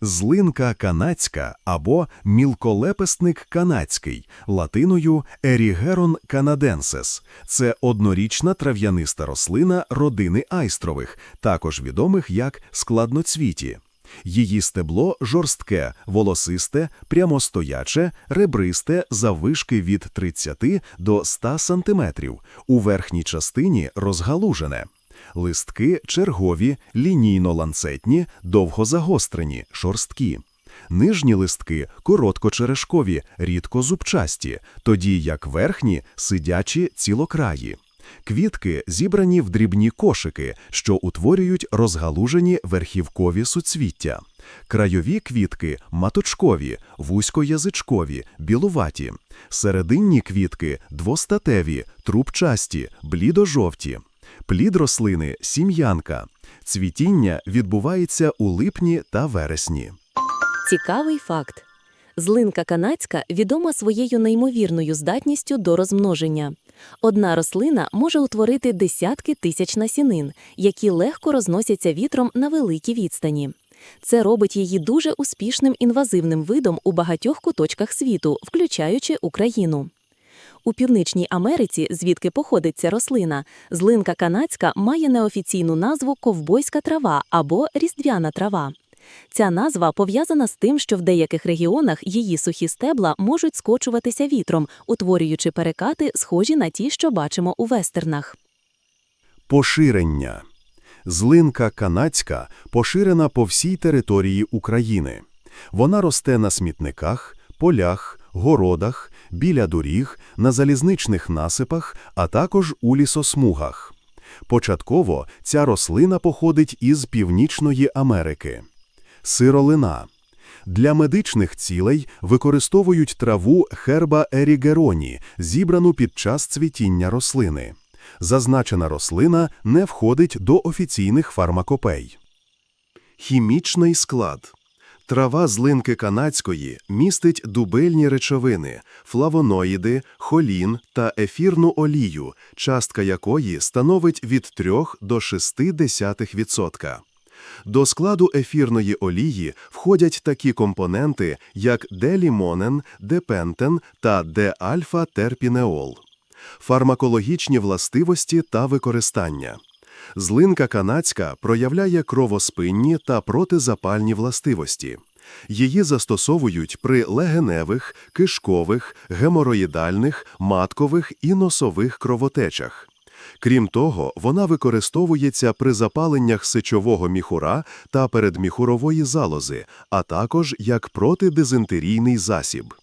Злинка канадська або мілколепесник канадський, латиною Ерігерон канаденсес. Це однорічна трав'яниста рослина родини айстрових, також відомих як складноцвіті. Її стебло жорстке, волосисте, прямостояче, ребристе заввишки від 30 до 100 см, у верхній частині розгалужене. Листки чергові, лінійно-ланцетні, довго загострені, шорсткі. Нижні листки короткочерешкові, рідко зубчасті, тоді як верхні сидячі цілокраї. Квітки зібрані в дрібні кошики, що утворюють розгалужені верхівкові суцвіття. Крайові квітки маточкові, вузькоязичкові, білуваті. Серединні квітки двостатеві, трубчасті, блідо-жовті. Плід рослини сім'янка. Цвітіння відбувається у липні та вересні. Цікавий факт. Злинка канадська відома своєю неймовірною здатністю до розмноження. Одна рослина може утворити десятки тисяч насінин, які легко розносяться вітром на великій відстані. Це робить її дуже успішним інвазивним видом у багатьох куточках світу, включаючи Україну. У Північній Америці, звідки походить ця рослина, злинка канадська має неофіційну назву ковбойська трава або різдвяна трава. Ця назва пов'язана з тим, що в деяких регіонах її сухі стебла можуть скочуватися вітром, утворюючи перекати, схожі на ті, що бачимо у вестернах. Поширення. Злинка канадська поширена по всій території України. Вона росте на смітниках, полях, городах, біля доріг, на залізничних насипах, а також у лісосмугах. Початково ця рослина походить із Північної Америки. Сиролина. Для медичних цілей використовують траву херба ерігероні, зібрану під час цвітіння рослини. Зазначена рослина не входить до офіційних фармакопей. Хімічний склад. Трава злинки канадської містить дубельні речовини, флавоноїди, холін та ефірну олію, частка якої становить від 3 до 0,6%. До складу ефірної олії входять такі компоненти, як делімонен, депентен та де-альфа-терпінеол. Фармакологічні властивості та використання. Злинка канадська проявляє кровоспинні та протизапальні властивості. Її застосовують при легеневих, кишкових, гемороїдальних, маткових і носових кровотечах. Крім того, вона використовується при запаленнях сечового міхура та передміхурової залози, а також як протидизентерійний засіб.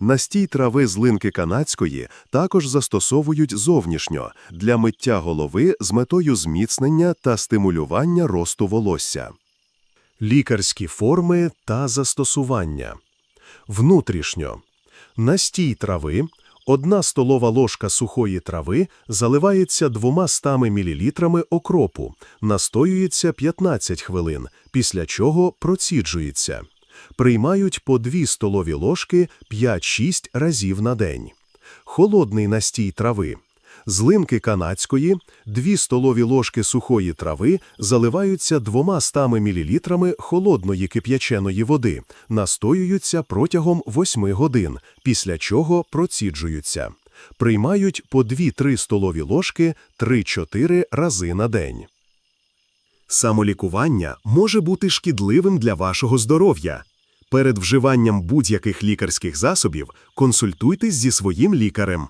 Настій трави з линки канадської також застосовують зовнішньо для миття голови з метою зміцнення та стимулювання росту волосся. Лікарські форми та застосування. Внутрішньо. Настій трави. Одна столова ложка сухої трави заливається 200 мл окропу, настоюється 15 хвилин, після чого проціджується. Приймають по 2 столові ложки 5-6 разів на день. Холодний настій трави. З канадської 2 столові ложки сухої трави заливаються 200 мл холодної кип'яченої води, настоюються протягом 8 годин, після чого проціджуються. Приймають по 2-3 столові ложки 3-4 рази на день. Самолікування може бути шкідливим для вашого здоров'я. Перед вживанням будь-яких лікарських засобів консультуйтесь зі своїм лікарем.